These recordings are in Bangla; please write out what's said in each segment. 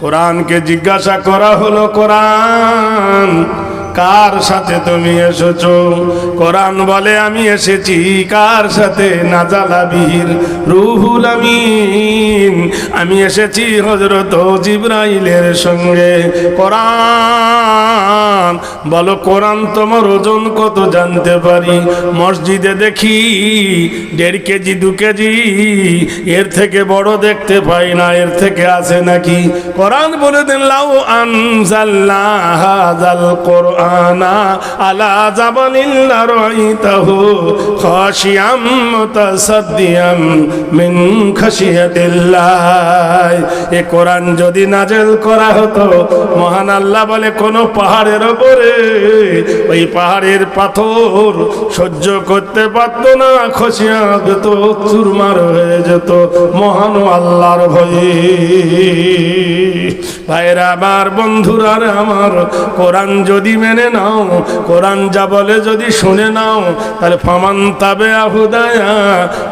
কোরআনকে জিজ্ঞাসা করা হলো কোরআন। কার সাথে তুমি এসেছ? কোরআন বলে, আমি এসেছি কার সাথে? নাজালাবির রুহুল আমিন। আমি এসেছি হজরত জিব্রাইলের সঙ্গে। কোরআন বলো, কোরআন তোমার ওজন কত জানতে পারি? মসজিদে দেখি দেড় কেজি, দু কেজি। এর থেকে বড় দেখতে পাই না, এর থেকে আছে নাকি? কোরআন বলে দেন, লাউ আনজাল্লাহ হাযাল কোরআনা আলা জাবালিন লারাইতাহু খাশিয়াম মুতাসাদ্দিয়াম মিন খাশিয়াতিল্লাহ। এ কোরআন যদি নাজেল করা হতো, মহান আল্লাহ বলে, কোন পাহাড়ের ওপরে ওই পাহাড়ের পাথর সহ্য করতে পারত না খসিয়া যেত, চুরমার হয়ে যেত, মহান আল্লাহর ভয়ে। ভাইরা, আমার বন্ধুরা আমার কোরআন যদি মেনে নাও। কোরআন যা বলে যদি শুনে নাও, তাহলে ফামান তাবে আহুদায়া,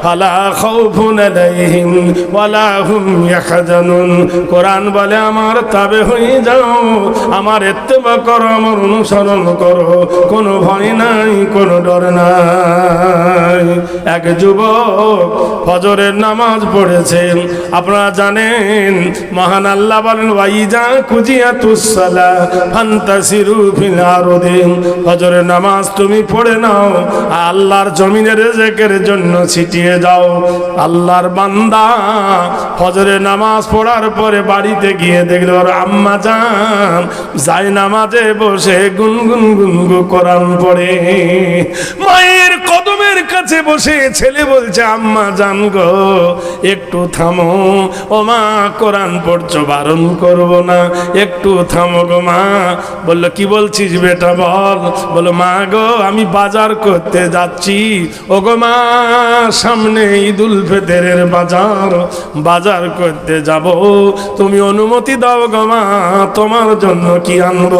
ফালা খাউফুন আলাইহিম ওয়ালা হুম ইয়াহজানুন। কোরআন বলে আমার তাবে হয়ে যাও, আমার ইত্তেবা করো, আমার অনুসরণ করো। কোনো ভয় নাই, কোনো ডর নাই। এক যুবক ফজরের নামাজ পড়েছেন আপনারা জানেন, মহান আল্লাহ বলেন, ওয়াইজা কুজিয়া তুসালা ফান্তাসিরু ফিল আরদি হজরে নামাজ তুমি পড়ে নাও, আল্লাহর জমিনের রেজেকের জন্য ছিটিয়ে যাও আল্লাহর বান্দা হজরে নামাজ পড়ার পরে বাড়িতে গিয়ে দেখল ওর আম্মা যান, যাই নামাজে বসে গুনগুন গুনগু কোরআন পড়ে। মায়ের কদমের কাছে বসে ছেলে বলছে, আম্মা জান গো, একটু থামো। ও মা, কোরআন পড়ছো, বারণ করব না। একটু থামো গো মা। বলল, কি বলছিস বেটা, বল। বলো মা গো, আমি বাজার করতে যাচ্ছি। ও গো মা, সামনে ঈদুল ফেতেরের বাজার বাজার করতে যাব। তুমি অনুমতি দাও গো মা, তোমার জন্য কি আনব?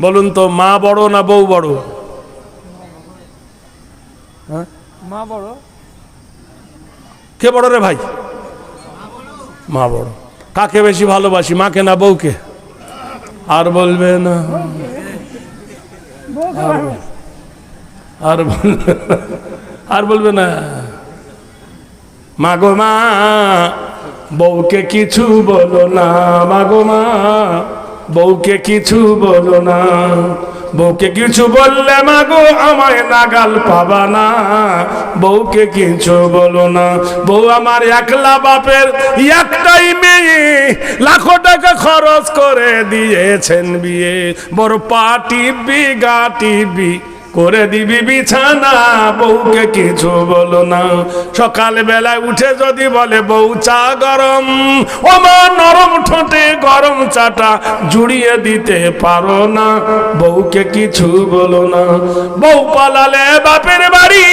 বলুন তো মা বড় না বউ বড়? মা বড়। কে বড় রে ভাই? মা বড়। কাকে বেশি ভালোবাসি মাকে না বউকে? আর বলবে না। আর- আর বলবে আর বলবে না। মাগো মা বউকে কিছু বলো না। মাগো মা বউকে কিছু বলো না। বউকে কিছু বললে, মাগো, আমায় নাগাল পাবা না। বউকে কিছু বলো না। বউ আমার একলা বাপের একটাই মেয়ে, লাখো টাকা খরচ করে দিয়েছেন বিয়ে। বড় পা বি গা টিপবি। করে দিবি বিছানা, বউকে কিছু বলো না। সকাল বেলায় উঠে যদি বলে, বউ, চা গরম। ও মা, নরম ঠোঁটে গরম চাটা জুড়িয়ে দিতে পারো না। বউকে কিছু বলো না। বউ পালালে বাপের বাড়ি।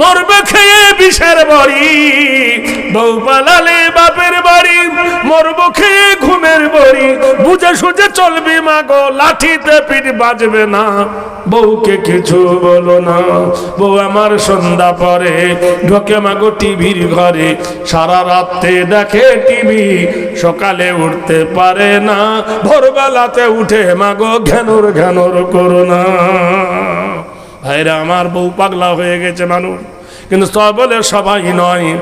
মরবে খেয়ে বিষের বাড়ি। বউ পালালে বাপের বাড়ি, মরব খেয়ে ঘুমের বাড়ি। বুঝে সুঝে চলবি মাগো লাঠিতে পিঠ বাজবে না। বউকে কিছু বলো না। বউ আমার সন্ধ্যা পরে ঢোকে মাগো টিভির ঘরে। সারা রাত্রে দেখে টিভি, সকালে উঠতে পারে না। ভোরবেলাতে উঠে মাগো ঘ্যানোর ঘ্যানোর করো না ভাইরা, আমার বউ পাগলা হয়ে গেছে মানুষ। কিন্তু বলে সবাই নয়।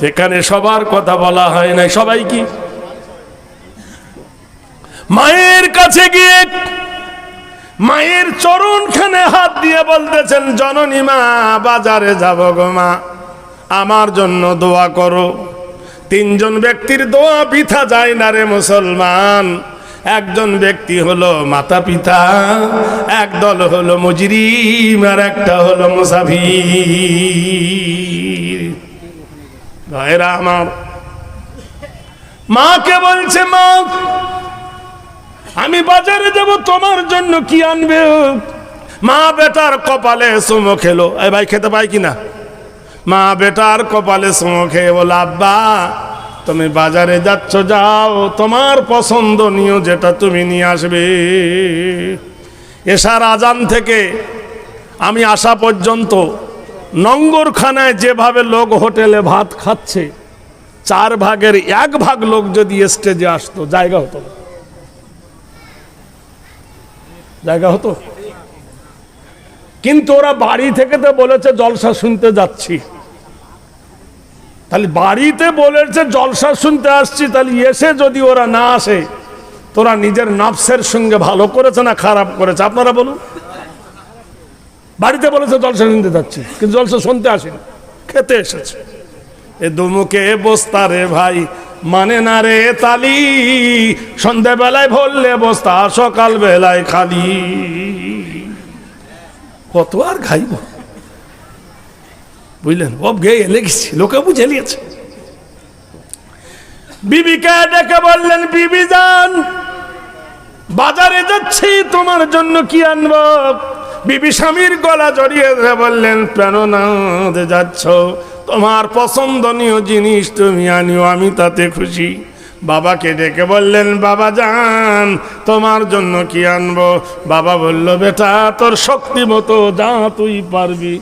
সেখানে সবার কথা বলা হয় নাই, সবাই কি? মায়ের কাছে গিয়ে মায়ের চরণখানে হাত দিয়ে বলতেছেন, জননী মা, বাজারে যাব গো মা। আমার জন্য দোয়া করো। তিনজন ব্যক্তির দোয়া পিঠা যায় না রে মুসলমান। একজন ব্যক্তি হলো মাতা পিতা একদল হলো মজরিম আর একটা হলো মুসাফির। ভাইরা আমার, মাকে বলছে, মা, আমি বাজারে যাব, তোমার জন্য কি আনবে? মা বেটার কপালে সুমো খেলো। এই ভাই খেতে পাই কিনা? মা বেটার কপালে সুমো খেয়ে বলো আব্বা তুমি বাজারে যাচ্ছ, যাও, তোমার পছন্দনীয় যেটা তুমি নিয়ে আসবে। এসার আজান থেকে আমি আসা পর্যন্ত নঙ্গরখানায় যেভাবে লোক হোটেলে ভাত খাচ্ছে, চার ভাগের এক ভাগ লোক যদি স্টেজে আসতো, জায়গা হতো। জায়গা হতো? কিন্তু ওরা বাড়ি থেকে তো বলেছে, জলসা শুনতে যাচ্ছি। তাহলে বাড়িতে বলেছে, জলসা শুনতে আসছি, তাহলে এসে যদি ওরা না আসে, তোরা নিজের নাফসের সঙ্গে ভালো করেছে না খারাপ করেছে? আপনারা বলুন। বাড়িতে বলেছে, জলসা শুনতে যাচ্ছি, কিন্তু জলসা শুনতে আসেনি। খেতে এসেছে। এ দুমুখে বস্তা রে ভাই মানে না রে তালি? সন্ধ্যাবেলায় ভরলে বস্তা সকাল বেলায় খালি। কত আর খাইব? বুঝলেন? ও গেয়ে লেগেছি লোকে বুঝে নিয়েছে। বিবিকে ডেকে বললেন, বিবি যান বাজারে যাচ্ছি, তোমার জন্য কি আনব? বিবি স্বামীর গলা জড়িয়ে বললেন না যাচ্ছ, তোমার পছন্দনীয় জিনিস তুমি আনিও, আমি তাতে খুশি। বাবাকে ডেকে বললেন, বাবা যান তোমার জন্য কি আনব? বাবা বলল, বেটা, তোর শক্তি মতো যা তুই পারবি।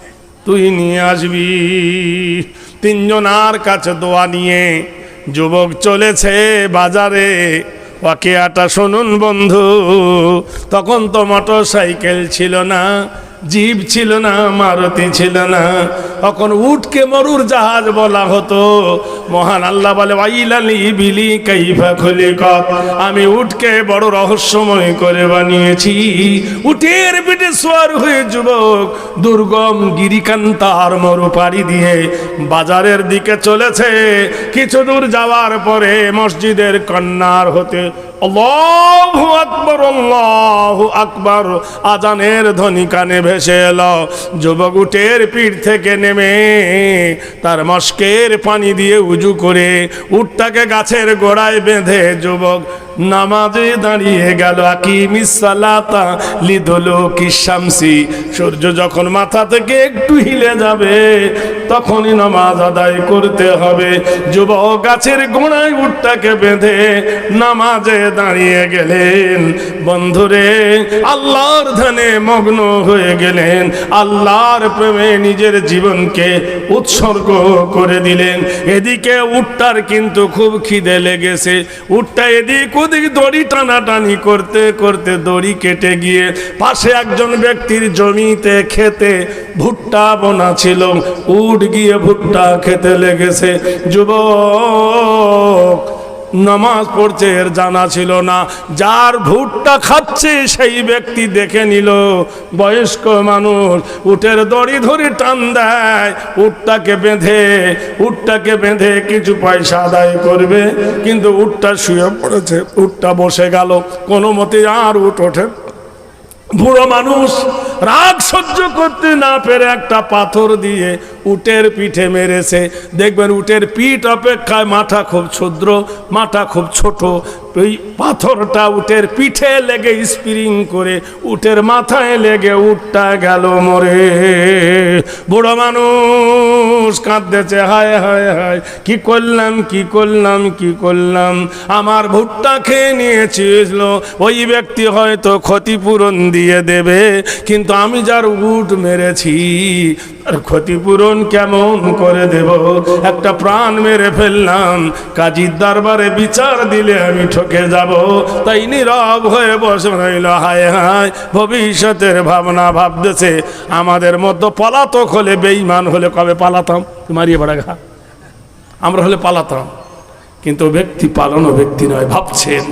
তুই নিয়ে আসবি। তিনজনার কাছে দোয়া নিয়ে যুবক চলেছে বাজারে। ওয়াকিয়াটা শুনুন বন্ধু, তখন তো মোটর সাইকেল ছিল না। জিপ ছিল না, মারুতি ছিল না। তখন উটকে মরুর জাহাজ বলা হতো। মহান আল্লাহ বলে বিলি কাইফা খলিকত। আমি উটকে বড় রহস্যময় করে বানিয়েছি। উটের পিঠে সোয়ার হয়ে যুবক, দুর্গম গিরিকান্তার মরু পাড়ি দিয়ে বাজারের দিকে চলেছে। কিছু দূর যাওয়ার পরে মসজিদের কন্যার হতে আকবর আকবর। আজানের ধ্বনি কানে ভেসে এলো। যুবক উটের পিঠ থেকে নেমে তার মস্কের পানি দিয়ে উজু করে উটটাকে গাছের গোড়ায় বেঁধে যুবক নামাজে দাঁড়িয়ে গেল আকিমিসালাতা লিদলো কিশামসি সূর্য যখন মাথা থেকে একটু হিলে যাবে, তখনই নামাজ আদায় করতে হবে। যুবক গাছের গোড়ায় উটটাকে বেঁধে নামাজে দাঁড়িয়ে গেলেন। বন্ধুরে, আল্লাহর ধানে মগ্ন হয়ে গেলেন। আল্লাহর প্রেমে নিজের জীবনকে উৎসর্গ করে দিলেন। এদিকে উটটার কিন্তু খুব খিদে লেগেছে। উটটা এদিক ওদিক দড়ি টানাটানি করতে করতে দড়ি কেটে গিয়ে পাশে একজন ব্যক্তির জমিতে খেতে ভুট্টা বোনা ছিল। উঠ গিয়ে ভুট্টা খেতে লেগেছে। যুবক নামাজ পড়ছে, এর জানা ছিল না। যার ভুট্টা খাচ্ছে, সেই ব্যক্তি দেখে নিল। বয়স্ক মানুষ, উটের দড়ি ধরে টান দেয়। উটটাকে বেঁধে উটটাকে বেঁধে কিছু পয়সা আদায় করবে। কিন্তু উটটা শুয়ে পড়েছে, উটটা বসে গেল। কোনো মতে আর উট ওঠে বুড়ো মানুষ রাগ সহ্য করতে না পেরে একটা পাথর দিয়ে উটের পিঠে মেরেছে। দেখবেন উটের পিঠ অপেক্ষায় মাথা খুব ক্ষুদ্র, মাথা খুব ছোট। ওই পাথরটা উটের পিঠে লেগে স্প্রিং করে, উটের মাথায় লেগে উটটা গেল মরে। বুড়ো মানুষ কাঁদতেছে, হায় হায় হায়। কি করলাম কি করলাম কি করলাম? আমার ভুট্টা খেয়ে নিয়েছিল। ওই ব্যক্তি হয়তো ক্ষতিপূরণ দিয়ে দেবে, কিন্তু আমি যার উট মেরেছি আর ক্ষতিপূরণ কেমন করে দেব? একটা প্রাণ মেরে ফেললাম, কাজীর দরবারে বিচার দিলে আমি ঠকে যাব। তাই নীরব হয়ে বসে রইল, হায় হায়, ভবিষ্যতের ভাবনা ভাবতেছে। আমাদের মধ্যে পলাতক হলে বেইমান হলে কবে পালাতাম? মারিয়ে বেড়া ঘা আমরা হলে পালাতাম। কিন্তু ব্যক্তি পালানো ব্যক্তি নয়, ভাবছেন।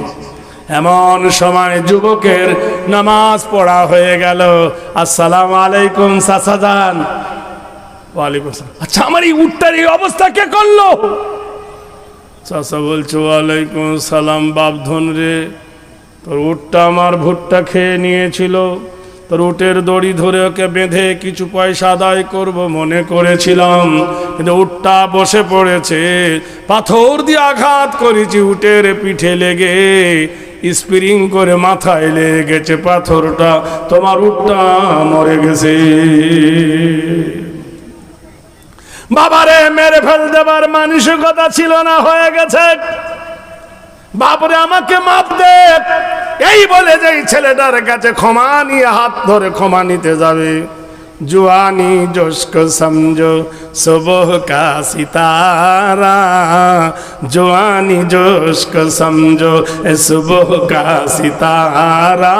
এমন সময় যুবকের নামাজ পড়া হয়ে গেল। আসসালাম আলাইকুম সাসাজান ওয়ালাইকুম আসসালাম। আচ্ছা আমার এই উটটার এই অবস্থা কে করল? চাষা বলছো ওয়ালাইকুম সালাম বাপধন রে। তোর উটটা আমার ভুট্টা খেয়ে নিয়েছিল। তোর উটের দড়ি ধরে ওকে বেঁধে কিছু পয়সা আদায় করব মনে করেছিলাম। কিন্তু উটটা বসে পড়েছে। পাথর দিয়ে আঘাত করেছি উটের পিঠে লেগে। স্প্রিং করে মাথায় লেগে গেছে পাথরটা। তোমার উটটা মরে গেছে। বাবারে, মেরে ফেল দেবার মানসিকতা ছিল না, হয়ে গেছে। বাপরে, আমাকে মাপ দে। এই বলে যে ছেলেটার কাছে ক্ষমা নিয়ে হাত ধরে ক্ষমা নিতে যাবে। জুয়ানি, জোস্ক সমঝো सुबह का सितारा जवानी जोश को समझो ए सुबह का सितारा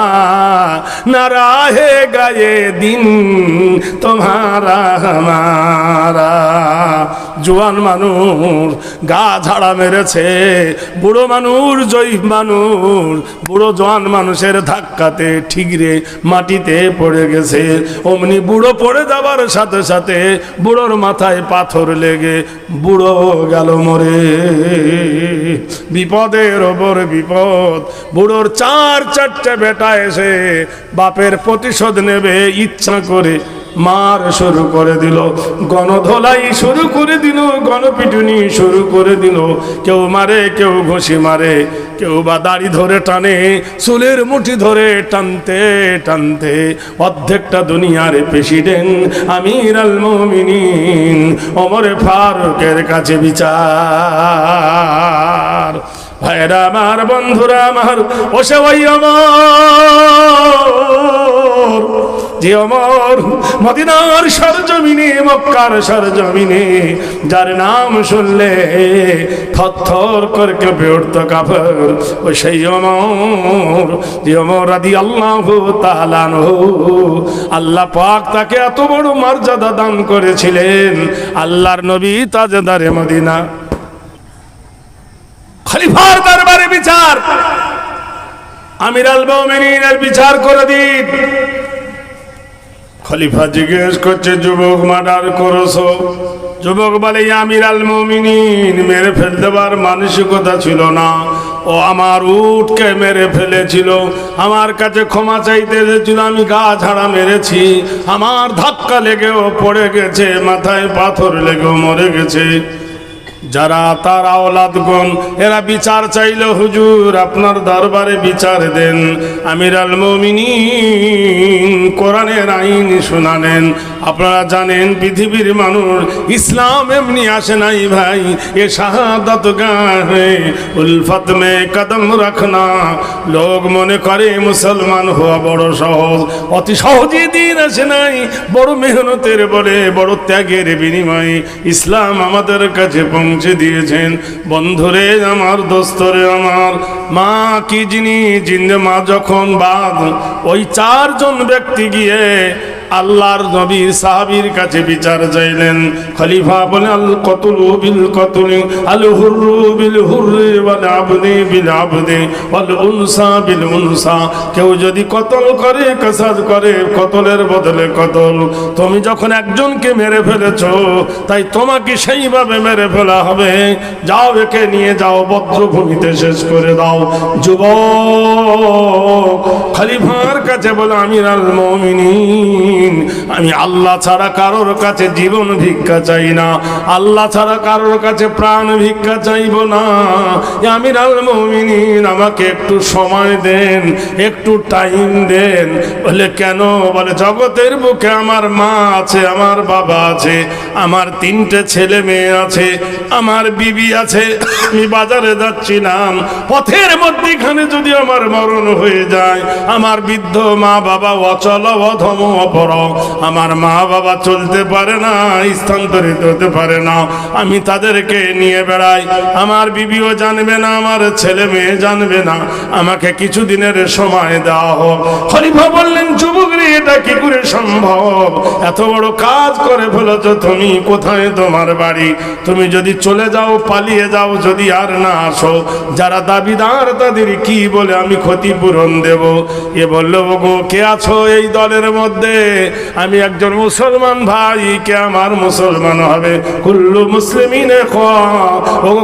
न रहेगा ये दिन तुम्हारा हमारा জোয়ান মানুষ গা ঝাড়া মেরেছে বুড়ো মানুষ জয়ীফ মানুষ বুড়ো জোয়ান মানুষের ধাক্কাতে ঠিকরে মাটিতে পড়ে গেছে অমনি বুড়ো পড়ে যাবার সাথে সাথে বুড়োর মাথায় পাথর লেগে বুড়ো গেল মরে। বিপদের ওপর বিপদ, বুড়োর চার চারটে বেটা এসে বাপের প্রতিশোধ নেবে ইচ্ছা করে। মার শুরু করে দিল, গণধোলাই শুরু করে দিল, গণপিটুনি শুরু করে দিল। কেউ মারে, কেউ ঘষি মারে, কেউ বা দাড়ি ধরে টানে, চুলের মুঠি ধরে টানতে টানতে অর্ধেকটা দুনিয়ার প্রেসিডেন্ট, আমির আল মমিনিন অমরে ফারুকের কাছে বিচার। ভাইরা আমার, বন্ধুরা আমার, ওসে ওই আমার। যে অমর মদিনার সরজমিনে, মক্কার সরজমিনে, যার নাম শুনলে থর করে কেঁপে উঠত কাফর। ও সেই অমর, যে অমর আদি আল্লাহ তালানো আল্লাহ পাক তাকে এত বড় মর্যাদা দান করেছিলেন। আল্লাহর নবী তাজেদারে মদিনা। খলিফার দরবারে বিচার। আমির আল বিচার করে দিন। খলিফা জিজ্ঞেস করছে, যুবক, মার্ডার করছ? যুবক বলে আমির আল মমিনিন, মেরে ফেল দেবার মানসিকতা ছিল না। ও আমার উঠকে মেরে ফেলেছিল। আমার কাছে ক্ষমা চাইতে এসেছিল, আমি গা ছাড়া মেরেছি। আমার ধাক্কা লেগেও পড়ে গেছে, মাথায় পাথর লেগেও মরে গেছে। যারা তার আওলাদগণ এরা বিচার চাইল হুজুর আপনার দরবারে বিচার দেন। আমির আল মমিনিন, কোরআনের আইন শোনালেন আপনারা জানেন পৃথিবীর মানুষ, ইসলাম এমনি আসে নাই ভাই, এ শাহাদত গাহে। উলফত মে কদম রাখনা, লোক মনে করে মুসলমান হওয়া বড় সহজ। অতি সহজে দিন আসে নাই, বড় মেহনতের বলে, বড় ত্যাগের বিনিময়ে। ইসলাম আমাদের কাছে পৌঁছে দিয়েছেন। বন্ধুরে আমার, দোস্তরে আমার। মা কি জিনিস জিন্দে মা যখন বাদ, ওই চারজন ব্যক্তি গিয়ে আল্লাহর নবীর সাহাবীর কাছে বিচার চাইলেন। খলিফা বলে, আল কতুলু বিল কতুলি, আল হুরু বিল হুররি, ওয়াল আবদি বিল আবদি, ওয়াল উনসা বিল উনসা। কেউ যদি কতল করে, কাসাদ করে, কতলের বদলে কতল। তুমি যখন একজনকে মেরে ফেলেছো, তাই তোমাকে সেইভাবে মেরে ফেলা হবে। যাও একে নিয়ে যাও, বজ্রভূমিতে শেষ করে দাও। যুব খলিফার কাছে বলে, আমির আল মমিনিন। আমি আল্লাহ ছাড়া কারোর কাছে জীবন ভিক্ষা চাই না। আল্লাহ ছাড়া কারোর কাছে প্রাণ ভিক্ষা চাইব না। আমির আল মমিনিন, আমাকে একটু সময় দেন, একটু টাইম দেন। বলে, কেন? বলে, জগতের বুকে আমার মা আছে, আমার বাবা আছে, আমার তিনটে ছেলে মেয়ে আছে, আমার বিবি আছে, আমি বাজারে যাচ্ছিলাম। পথের মধ্যেখানে যদি আমার মরণ হয়ে যায়, আমার বৃদ্ধ মা বাবা অচল অধম অপর আমার মা বাবা চলতে পারে না, স্থানান্তরিত হতে পারে না। আমি তাদেরকে নিয়ে বেড়াই। আমার বিবিও জানবে না, আমার ছেলে মেয়ে জানবে না। আমাকে কিছু দিনের সময় দেওয়া হোক। খলিফা বললেন, যুবক রে, এটা কি করে সম্ভব? এত বড় কাজ করে ফেলেছ তুমি, কোথায় তোমার বাড়ি? তুমি যদি চলে যাও, পালিয়ে যাও, যদি আর না আসো, যারা দাবিদার তাদের কি বলে আমি ক্ষতিপূরণ দেব? এ বলল গো কে আছো এই দলের মধ্যে? আমি একজন মুসলমান ভাই, কে আমার মুসলমান হবে? কুল্লু মুসলিমিনে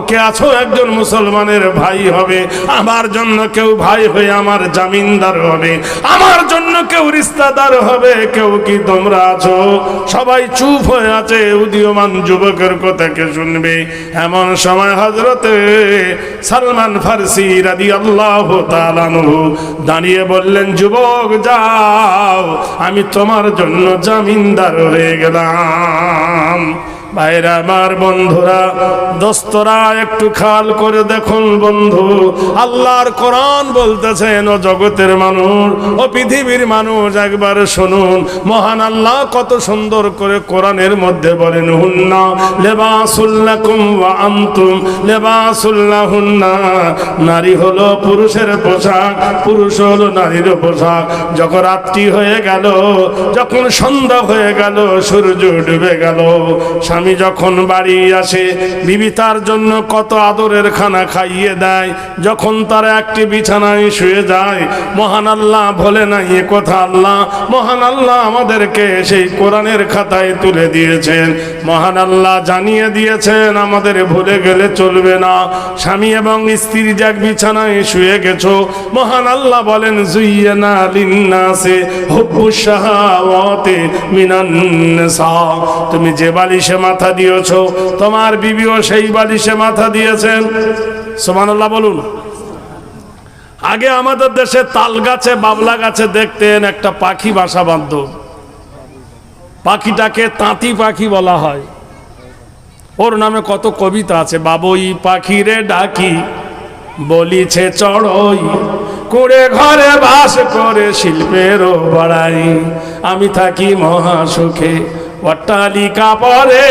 কে আছো একজন মুসলমানের ভাই হবে? আমার জন্য কেউ ভাই হয়ে আমার জামিনদার হবে। আমার জন্য কেউ রিস্তাদার হবে। কেউ কি তোমরা আছো? সবাই চুপ হয়ে আছে। উদীয়মান যুবকের কথা কে শুনবে? এমন সময় হজরতে সালমান ফার্সি রাদি আল্লাহ দাঁড়িয়ে বললেন, যুবক, যাও। আমি তোমার জন্য জামিনদার হয়ে গেলাম। ভাইরা আমার বন্ধুরা, দোস্তরা, একটু খাল করে দেখুন বন্ধু। আল্লাহর কোরআন বলতেছেন, ও জগতের মানুষ, ও পৃথিবীর মানুষ, একবার শুনুন। মহান আল্লাহ কত সুন্দর করে কোরআনের মধ্যে বলেন, হুন্না লেবাসুল্লাকুম ওয়া আনতুম লেবাসুল্লাহুন্না নারী হলো পুরুষের পোশাক, পুরুষ হলো নারীর পোশাক। যখন রাত্রি হয়ে গেল, যখন সন্ধ্যা হয়ে গেল, সূর্য ডুবে গেল স্বামী যখন বাড়ি আসে, বিবি তার জন্য কত আদরের খানা খাইয়ে দেয়। যখন তারা একটি বিছানায় শুয়ে যায়, মহান আল্লাহ বলে, না, এ কথা আল্লাহ, মহান আল্লাহ আমাদেরকে সেই কোরআনের খাতায় তুলে দিয়েছেন। মহান আল্লাহ জানিয়ে দিয়েছেন, আমাদের ভুলে গেলে চলবে না। স্বামী এবং স্ত্রী যাক বিছানায় শুয়ে গেছো, মহান আল্লাহ বলেন, জুইয়ানা লিন্নাসে হুব্বু শাহাওয়াতে মিনান তুমি যে বালিশে মাথা দিয়েছ। তোমার বিবিও সেই বালিশে মাথা দিয়েছেন। সুবহানাল্লাহ, বলুন। আগে আমাদের দেশে তাল গাছে, বাবলা গাছে দেখতেন একটা পাখি বাসা বাঁধত। পাখিটাকে তাঁতি পাখি বলা হয়। ওর নামে কত কবিতা আছে, বাবুই পাখিরে ডাকি, বলিছে চড়ই, কুড়ে ঘরে বাস করে শিল্পেরও বড়াই, আমি থাকি মহা সুখে অট্টালিকা পরে,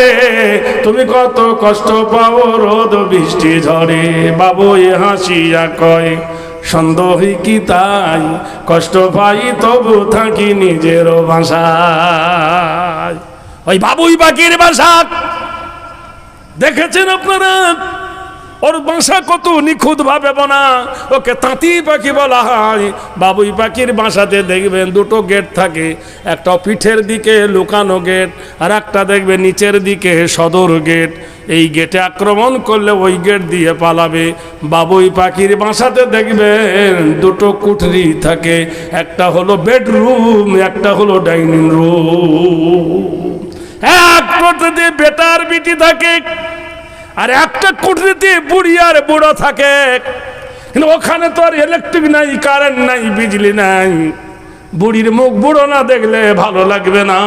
তুমি কত কষ্ট পাও রোদ বৃষ্টি ঝরে। বাবু এ হাসিয়া কয় সন্দেহী কি তাই? কষ্ট পাই তবু থাকি নিজের ভাষায়। ওই বাবুই পাখির ভাষা। দেখেছেন আপনারা? ওর বাসা কত নিখুঁত ভাবে বোনা। ওকে তাঁতি পাখি বলা হয়। বাবুই পাখির বাসাতে দেখবেন দুটো গেট থাকে। একটা পিঠের দিকে লুকানো গেট, আর একটা দেখবে নিচের দিকে সদর গেট। এই গেটে আক্রমণ করলে ওই গেট দিয়ে পালাবে। বাবুই পাখির বাসাতে দেখবেন দুটো কুঠরি থাকে। একটা হলো বেডরুম, একটা হলো ডাইনিং রুম। এক কোঠরিতে বেটার বিটি থাকে। আর একটা কুঠরিতে বুড়ি আর বুড়ো থাকে। কিন্তু ওখানে তো আর ইলেকট্রিক নাই কারেন্ট নাই, বিজলি নাই। বুড়ির মুখ বুড়ো না দেখলে ভালো লাগবে না।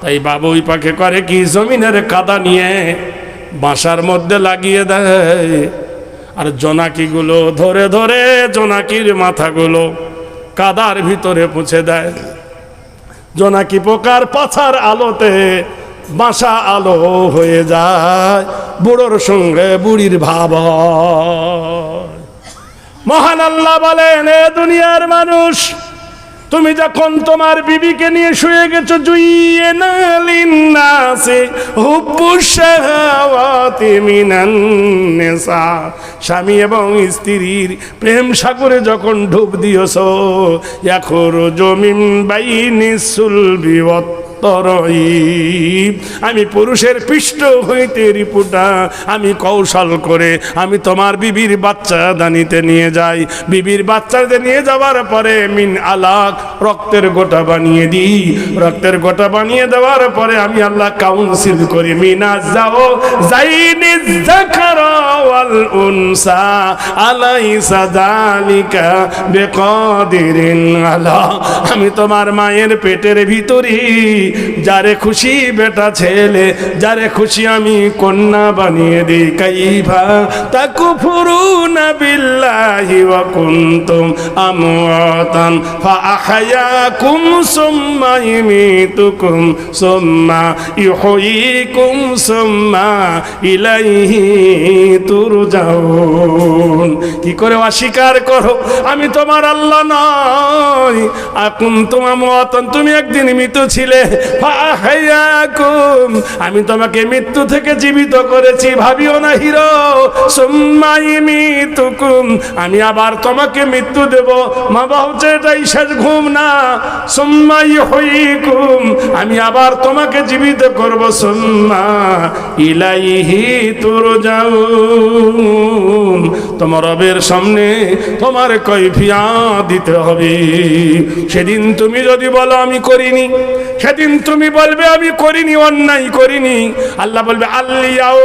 তাই বাবু ওই পাখে করে কি জমিনের কাদা নিয়ে বাসার মধ্যে লাগিয়ে দেয়। আর জোনাকিগুলো ধরে ধরে জোনাকির মাথাগুলো কাদার ভিতরে পুছে দেয়। জোনাকি পোকার পাছার আলোতে বাসা আলো হয়ে যায় বুড়োর সঙ্গে বুড়ির ভাব। মহান আল্লাহ বলেন, এ দুনিয়ার মানুষ, তুমি যখন তোমার বিবিকে নিয়ে শুয়ে গেছো, জুইয়ে নালিন্নাসে হুব্বু শাহাওয়াতি মিনান নিসা। স্বামী এবং স্ত্রীর প্রেম সাগরে যখন ডুব দিয়েছ এখন জমিন বাইনি সুলবি আমি পুরুষের পৃষ্ঠ হইতে রিপুটা, আমি কৌশল করে আমি তোমার বিবির বাচ্চা দানিতে নিয়ে যাই। বিবির বাচ্চাতে নিয়ে যাওয়ার পরে মিন আলাক, রক্তের গোটা বানিয়ে দিই। রক্তের গোটা বানিয়ে দেওয়ার পরে আমি আল্লাহ কাউন্সিল করি, মিনা যাও, যাইনি উনসা আমি তোমার মায়ের পেটের ভিতরে যারে খুশি বেটা ছেলে, যারে খুশি আমি কন্যা বানিয়ে দিই কাইভা তাকু ফুরুনা বিল্লাহি ওয়া কুনতুম আমওয়াতান ফাআহয়াকুম সুম্মা ইমিতুকুম সুম্মা ইউহয়িকুম সুম্মা, ইলাইহি তুরজাউন। কি করে অস্বীকার করো? আমি তোমার আল্লাহ নয় আকুম তোমার মতন তুমি একদিন মৃত ছিলে। আমি তোমাকে মৃত্যু থেকে জীবিত করেছি, ভাবিও না হিরো। সুম্মাই আমি আবার তোমাকে মৃত্যু দেব। মা হচ্ছে এটাই শেষ ঘুম না। সুম্মাই হইকুম আমি আবার তোমাকে জীবিত করব। সুম্মা ইলাইহি তুর যাও তোমার রবের সামনে তোমার কৈফিয়া দিতে হবে। সেদিন তুমি যদি বলো, আমি করিনি। সেদিন তুমি বলবে, আমি করিনি, অন্যায় করিনি। আল্লাহ বলবে আল্লিয়াও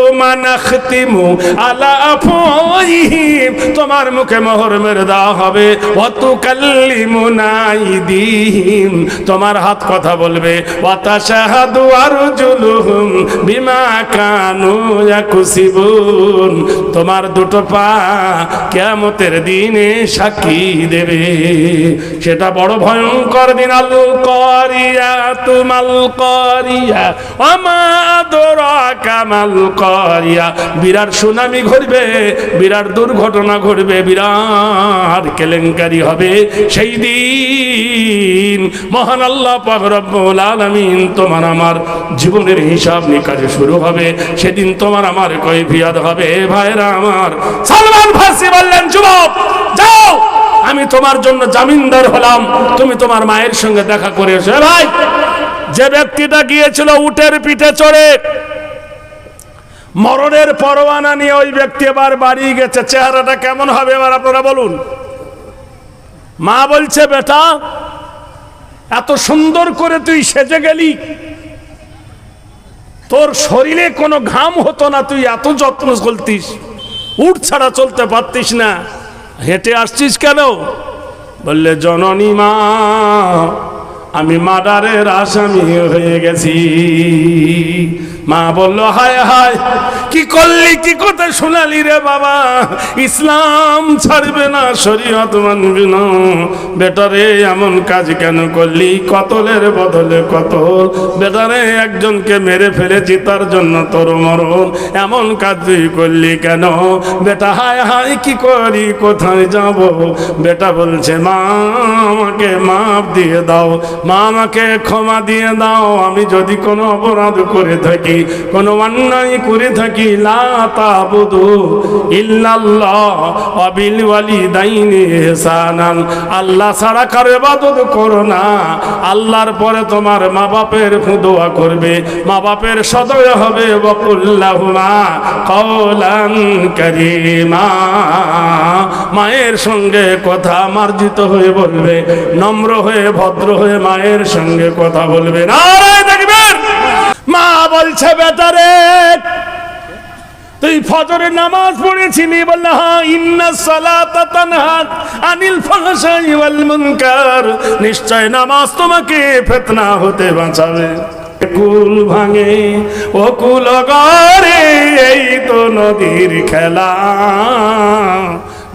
তোমার মুখে মোহর মেরে দেওয়া হবে অত কাল্লিমুনাইদিহিম তোমার হাত কথা বলবে তোমার দুটো পা কিয়ামতের দিনে সাক্ষী দেবে। সেটা বড় ভয়ঙ্কর দিন আল করিয়া তুমাল করিয়া আমা আদরাকা মাল করিয়া। বিরাট সুনামি ঘটবে, বিরাট দুর্ঘটনা ঘটবে, বিরাট কেলেঙ্কারি হবে সেই দিন। মহান আল্লাহ পাক রব্বুল আলামিন তোমার আমার জীবনের হিসাব নিকাশ শুরু হবে, সেদিন তোমার আমার কৈফিয়ত হবে। ভাইরা আমার, সালমান ফার্সি বললেন, যুবক, যাও, আমি তোমার জন্য জামিনদার হলাম, তুমি তোমার মায়ের সঙ্গে দেখা করে এসো। ভাই যে ব্যক্তিটা গিয়েছিল উটের পিঠে চড়ে, মরণের পরোয়ানা নিয়ে ওই ব্যক্তি এবার বাড়ি গেছে। চেহারাটা কেমন হবে এবার আপনারা বলুন। মা বলছে, বেটা, এত সুন্দর করে তুই সেজে গেলি। তোর শরীরে কোনো ঘাম হতো না, তুই এত যত্ন চলতিস উঠ ছাড়া চলতে পারতিস না। হেঁটে আসছিস কেন? বললে, জননী মা আমি মার্ডারের আসামি হয়ে গেছি। মা বলল, হায় হায়, কি করলি, কি কথা শোনালি রে বাবা? ইসলাম ছাড়বে না, শরীয়ত মানবে না। বেটারে, এমন কাজ কেন করলি? কতলের বদলে কতল? বেটারে, একজনকে মেরে ফেলেছি, তার জন্য তোর মরণ। এমন কাজ তুই করলি কেন? বেটা, হায় হায়, কি করি, কোথায় যাব? বেটা বলছে, মা, আমাকে মাপ দিয়ে দাও। মা আমাকে ক্ষমা দিয়ে দাও। আমি যদি কোনো অপরাধ করে থাকি কোনো অন্যায় করে থাকি আল্লাহ ছাড়া কারও ইবাদত করো না। আল্লাহর পরে তোমার মা বাপের দোয়া করবে। মা বাপের সদয় হবে বকুল্লাহুমা কওলান মায়ের সঙ্গে কথা মার্জিত হয়ে বলবে, নম্র হয়ে ভদ্র হয়ে মায়ের সঙ্গে কথা বলবে। নারায় দেখবেন! মা বলছে বেটারে তুই ফজরের নামাজ পড়েছিলি? বললে হ্যাঁ ইন্না সালাতা তানহা আনিল ফাহশাই মুনকার। নিশ্চয় নামাজ তোমাকে ফিতনা হতে বাঁচাবে। কুল ভাঙে, ও কুল গড়ে, এই তো নদীর খেলা।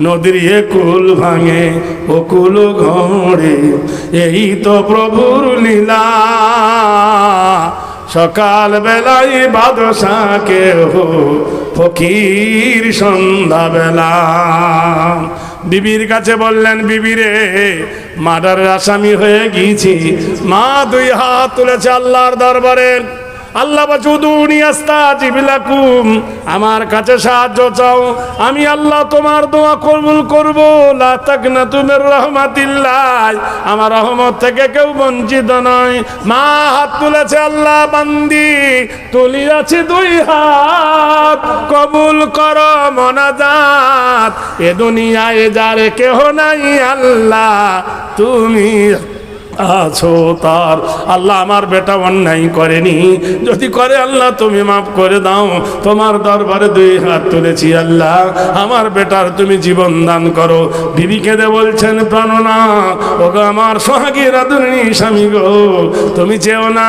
নদীর এ কুল ভাঙে, ও কুল ঘড়ে এই তো প্রভুর লীলা। সকাল বেলায় বাদশাকে হো ফকির সন্ধ্যা বেলা বিবির কাছে বললেন, বিবিরে, মার্ডারের আসামি হয়ে গিয়েছি। মা দুই হাত তুলেছে আল্লাহর দরবারে। আল্লাহ আস্তাজিবিলাকুম আমার কাছে সাহায্য চাও। আমি আল্লাহ তোমার দোয়া কবুল করব। লা তাকনা তুমের রহমাতিল্লাহ। আমার রহমত থেকে কেউ বঞ্চিত নয়। মা হাত তুলেছে আল্লাহ বান্দি। তুলিয়াছি দুই হাত। কবুল কর মনাজাত। এ দুনিয়ায় যারে কেহ নাই আল্লাহ। তুমি আছো তার। আল্লাহ আমার বেটা অন্যায় করেনি। যদি করে আল্লাহ, তুমি মাফ করে দাও। তোমার দরবারে দুই হাত তুলেছি আল্লাহ। আমার বেটার তুমি জীবন দান করো। বিবিকে দে বলছেন, প্রাণনা। ওগো আমার সোহাগী রাধুনী স্বামী গো, তুমি যেও না।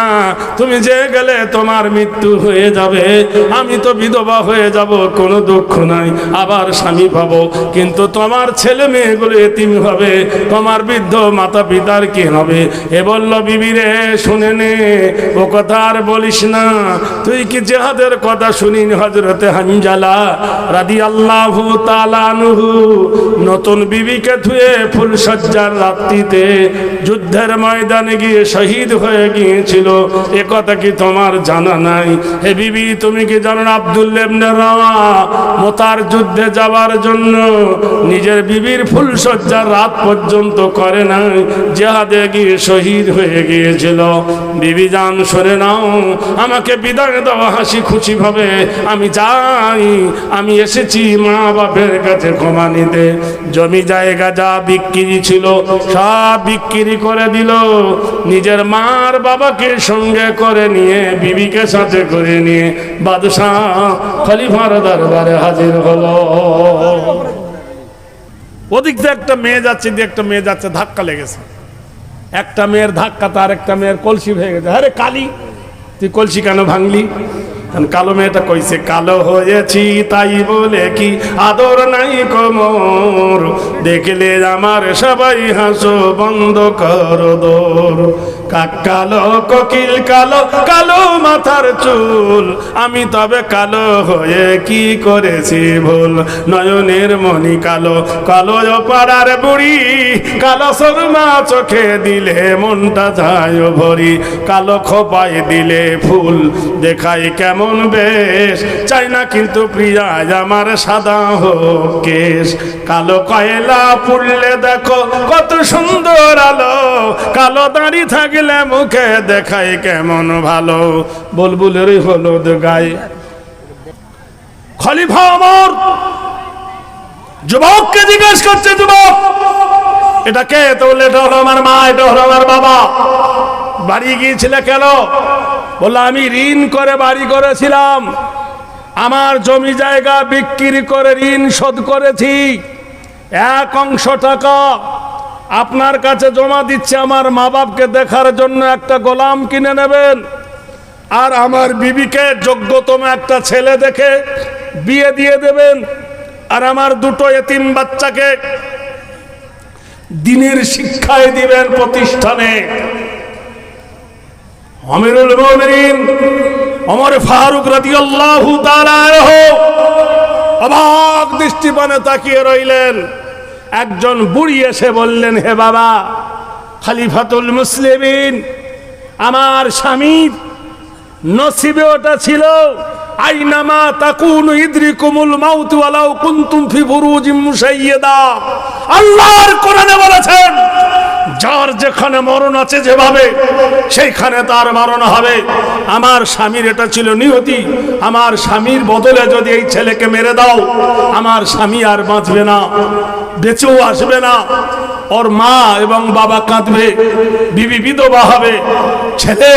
তুমি যে গেলে তোমার মৃত্যু হয়ে যাবে। আমি তো বিধবা হয়ে যাব, কোনো দুঃখ নাই। আবার স্বামী পাবো। কিন্তু তোমার ছেলে মেয়েগুলো এতিম হবে। তোমার বৃদ্ধ মাতা পিতার কি হবে? এ বলল বিবিরে শুনে নে। ও কথা আর বলিস না। তুই কি জেহাদের কথা শুনিনি হজরতে হানজালা? রাদি আল্লাহ তালানুহু নতুন বিবিকে থুয়ে ফুলসজ্জার রাত্রিতে যুদ্ধের ময়দানে গিয়ে শহীদ হয়ে গিয়েছিল। এ কথা কি তোমার জানা নাই? হে বিবি, তুমি কি জানো আব্দুল্লেবনে রাওয়া মোতার যুদ্ধে যাওয়ার জন্য নিজের বিবির ফুল ফুলসজ্জার রাত পর্যন্ত করে নাই? জেহাদে গিয়ে শহীদ হয়ে গিয়েছিল। বিবি জান সরে নাও, আমাকে বিদায় দেওয়া হাসি খুশি ভাবে, আমি যাই, আমি এসেছি মা বাপের কাছে ক্ষমা নিতে। জমি জায়গা যা বিক্রি ছিল, সব বিক্রি করে দিল। নিজের মার বাবাকে সঙ্গে করে নিয়ে, বিবিকে সাথে করে নিয়ে বাদশাহ খলিফার দরবারে হাজির হলো। ওদিক দিয়ে একটা মেয়ে যাচ্ছে, দিয়ে একটা মেয়ে যাচ্ছে, ধাক্কা লেগেছে। একটা মেয়ের ধাক্কা, তার একটা মেয়ের কলসি ভেঙে গেছে আরে কালি, তুই কলসি কেন ভাঙলি? কালো মেয়েটা কইছে, কালো হয়েছি তাই বলে কি আদর নাই কমর? দেখলে আমার সবাই হাসো, বন্ধ কর দোর। কাক কালো, কোকিল কালো কালো মাথার চুল। আমি তবে কালো হয়ে কি করেছি ভুল? নয়নের মনি কালো কালো পাড়ার বুড়ি। কালো সরমা চোখে দিলে মনটা যায় ভরি। কালো খোপায় দিলে ফুল দেখাই কেমন বেশ। চাই না কিন্তু প্রিয়া আমার সাদা হোক কেশ। কালো কয়লা পুড়লে দেখো কত সুন্দর আলো। কালো দাড়ি থাকলে মুখে দেখাই কেমন ভালো। বুলবুলের হলুদ গায়ে। খলিফা আমার যুবককে জিজ্ঞেস করছে, যুবক, এটা কে? তো বললে, এটা হলো আমার মা, এটা হলো আমার বাবা। বাড়ি গিয়েছিলে কেন? বলল, আমি ঋণ করে বাড়ি করেছিলাম। আমার জমি জায়গা বিক্রি করে ঋণ শোধ করেছি। এক অংশ টাকা আপনার কাছে জমা দিচ্ছে আমার মা বাপকে দেখার জন্য একটা গোলাম কিনে নেবেন। আর আমার বিবিকে যোগ্যতম একটা ছেলে দেখে বিয়ে দিয়ে দেবেন। আর আমার দুটো এতিম বাচ্চাকে দিনের শিক্ষায় দিবেন প্রতিষ্ঠানে। আমিরুল মুমিনিন ওমর ফারুক তাআলা আনহু অবাক দৃষ্টিপানে তাকিয়ে রইলেন। একজন বুড়ি এসে বললেন, হে বাবা, খালিফাতুল মুসলিমিন, আমার স্বামীর নসিবে ওটা ছিল, আইনামা তাকুন ইদ্রিকুমুল মাউত ওয়ালাউ কুনতুম ফি বুরুজিম মুসাইয়্যিদা আল্লাহর কোরআনে বলেছেন যার যেখানে মরণ আছে যেভাবে, সেইখানে তার মরণ হবে। আমার স্বামীর এটা ছিল নিয়তি। আমার স্বামীর বদলে যদি এই ছেলেকে মেরে দাও, আমার স্বামী আর বাঁচবে না, বেঁচেও আসবে না। ওর মা এবং বাবা কাঁদবে, বিবি বিধবা হবে। ছেলে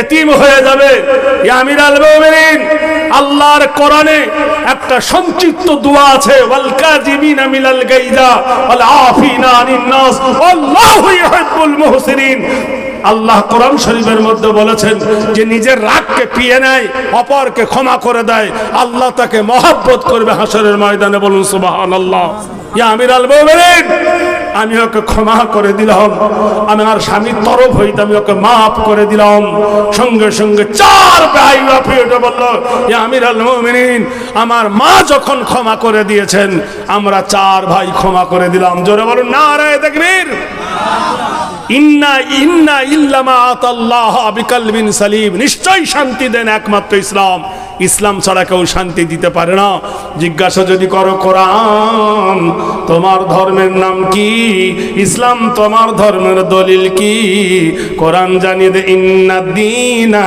এতিম হয়ে যাবে। আমিরাল মুমিনিন। আল্লাহর কোরআনে একটা সংক্ষিপ্ত দোয়া আছে, ওয়াল কাজিমিনা মিনাল গাইজা, ওয়াল আফিনা আনিন নাস আল্লাহু ইউহিব্বুল মুহসিনিন। আল্লাহ কোরআন শরীফের মধ্যে বলেছেন যে নিজের রাগকে পিয়ে নেয়, অপরকে ক্ষমা করে দেয়। আল্লাহ তাকে মহাব্বত করবে হাসরের ময়দানে বলুন, সুবহানাল্লাহ। ইয়া আমিরাল মুমিনিন আমি ওকে ক্ষমা করে দিলাম। আমি আমার স্বামীর তরফ হইতে আমি ওকে মাফ করে দিলাম। সঙ্গে সঙ্গে চার ভাই আমিরাল মুমিনিন, আমার মা যখন ক্ষমা করে দিয়েছেন, আমরা চার ভাই ক্ষমা করে দিলাম। জোরে বলুন না রে দেখবীর ইন্না ইন্না ইল্লামা আতাল্লাহ বিকালবিন সালিম। নিশ্চয়ই শান্তি দেন একমাত্র ইসলাম। ইসলাম ছাড়া কেউ শান্তি দিতে পারে না। জিজ্ঞাসা যদি করো, কোরআন, তোমার ধর্মের নাম কি? ইসলাম তোমার ধর্মের দলিল কি? কোরআন জানিয়ে দে, ইন্না দিনা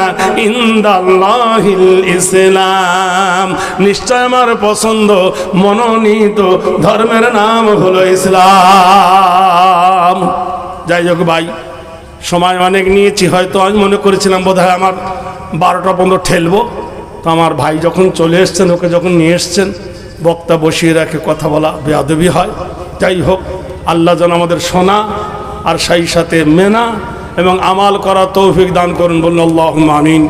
ইন্দাল্লাহিল ইসলাম। নিশ্চয় আমার পছন্দ, মনোনীত ধর্মের নাম হলো ইসলাম। যাই হোক ভাই, সময় অনেক নিয়েছি, হয়তো আমি মনে করেছিলাম বোধহয় আমার বারোটা পর্যন্ত ঠেলবো। তো আমার ভাই যখন চলে এসছেন, ওকে যখন নিয়ে এসছেন, বক্তা বসিয়ে রাখে কথা বলা বেয়াদবি হয়। যাই হোক, আল্লাহ যেন আমাদের শোনা আর সেই সাথে মেনা এবং আমাল করা তৌফিক দান করুন বলুন আল্লাহ আমিন।